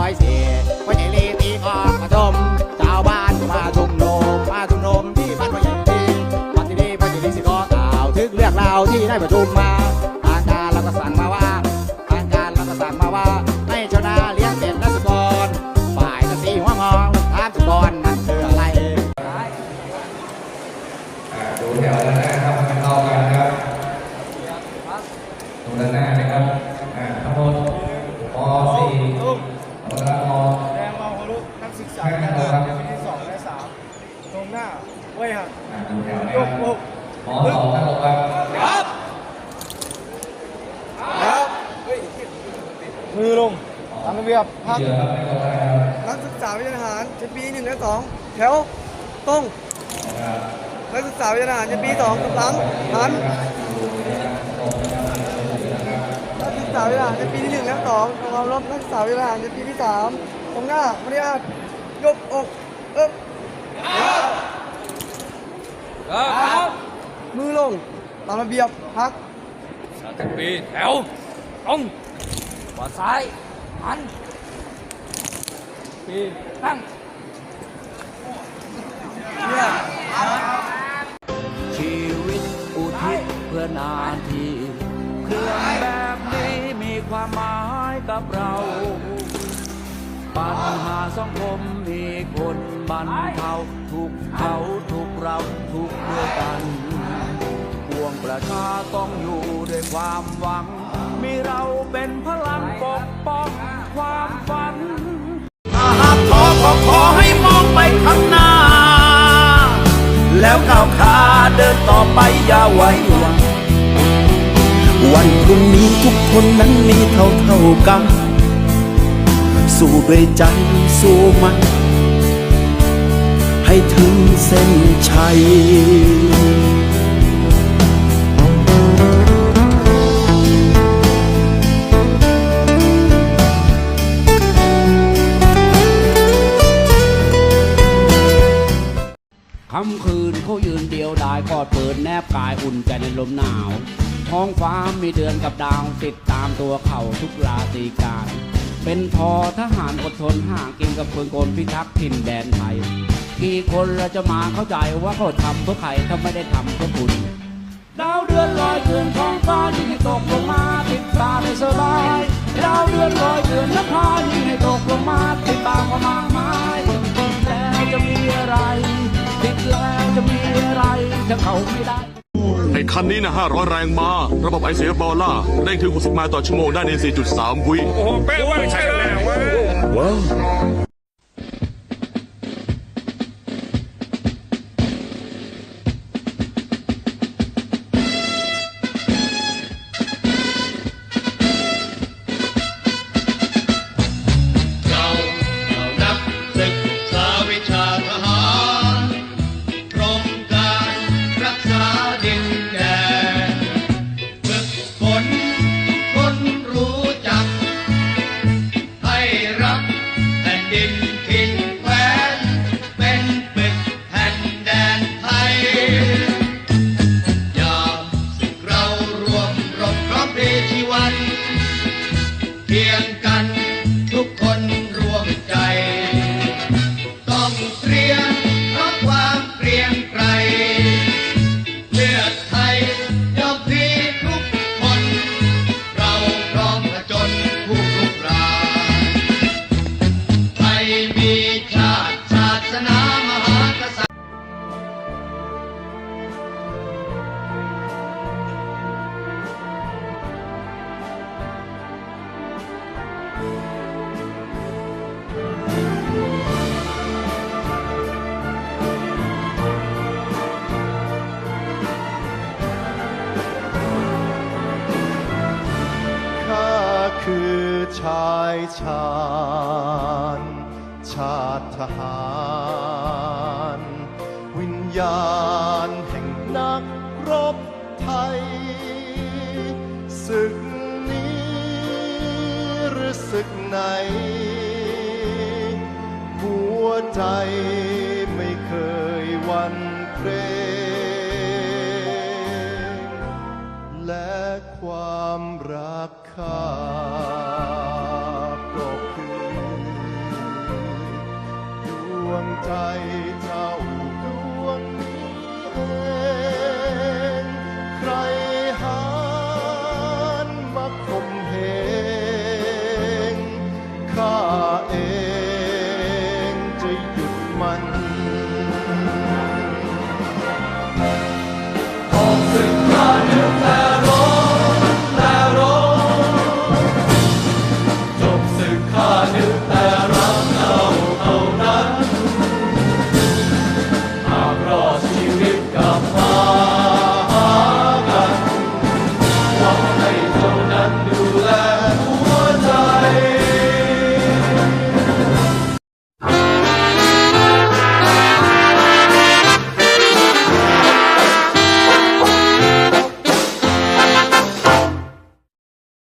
ร้อยสี่พ่อใหญ่ลีตีกองมาชมชาวบ้านมาชุมนุมมาชุมนุมที่บ้านพ่อใหญ่ลีวันที่นี้พ่อใหญ่ลีสิขอกล่าวถึงเรื่องราวที่ได้ประชุมมาทางการเราก็สั่งมาว่าทางการเราก็สั่งมาว่าให้ชาวนาเลี้ยงเป็ดและสุกรฝ่ายละสีหัวงองถามสุกรนั่นคืออะไรดูแถวด้านหน้าครับให้เข้ากันครับตรงด้านหน้านะครับอ่าทั้งหมดป .4 ตอนละม แรงเมาฮารุ นักศึกษาให้ชั้นเข้าหครับนึ่งปีที่สองและสามตรงหน้าเว้ยหักอ่าดูแถวนะยคกรัอบกม .2 ทั้งหมดครับมือลงตามระเบียบพักเชื่อครับให้เข้ากันครับนักศึกษาวิทยาทหารชั้นปีหนึ่งและสองแถวตรงครับนักศึกษาวิทยาทหารชั้นปีสองกำลังหันนักศึกษาวิทยาทหารชั้นปีที่หนึ่งและสองทำความรบนักศึกษาวิทยาทหารชั้นปีที่สามตรงหน้ามาร ยาทยกอกเอ๊บมือลงตามระเบียบพักทั้งปีแถวตรงขวาซ้ายหันปีตั้ง สังคมมีคนบรรเทาทุกเขาทุกเราทุกเด้วยกันปวงประชาต้องอยู่ด้วยความหวัง มีเราเป็นพลังปกป้องความฝันถ้าหากขอก็ขอให้มองไปข้างหน้า แล้วก้าวขาเดินต่อไปอย่าไว้หวังวันพรุ่งนี้ทุกคนนั้นมีเท่าเท่ากัน สู้ด้วยใจสู้มัน ให้ถึงเส้นชัยค่ำคืนเขายืนเดียวดายกอดเปิดแนบกายอุ่นใจในลมหนาว ท้องฟ้ามีเดือนกับดาวติดตามตัวเขาทุกราตรีการ เป็นทอทหารอดทนห่างกินกับเพื่อนพิทักษ์ถิ่นแดนไทย กี่คนเราจะมาเข้าใจว่าเขาทำเพื่อใครถ้าไม่ได้ทำเพื่อคุณ ดาวเดือนลอยเดือนท้องฟ้ายิ่งให้ตกลงมาติดตาในสบาย ดาวเดือนลอยเดือนนภายิ่งให้ตกลงมาติดตาความมากมายติดแล้วจะมีอะไร ติดแล้วจะมีอะไรจะเข้าไม่ได้ คันนี้นะ500 แรงมา ระบบไอเสียบอลล่าเร่งถึง 60 ไมล์ต่อชั่วโมงได้ใน 4.3 วิ โอ้โหเป๊ะว่าใช่แล้วเว้ย ว้าว คือชายชาญชาติทหาร วิญญาณแห่งนักรบไทย ศึกนี้หรือศึกไหน หัวใจไม่เคยหวันเกรงและความรัก ข้าก็คือดวงใจ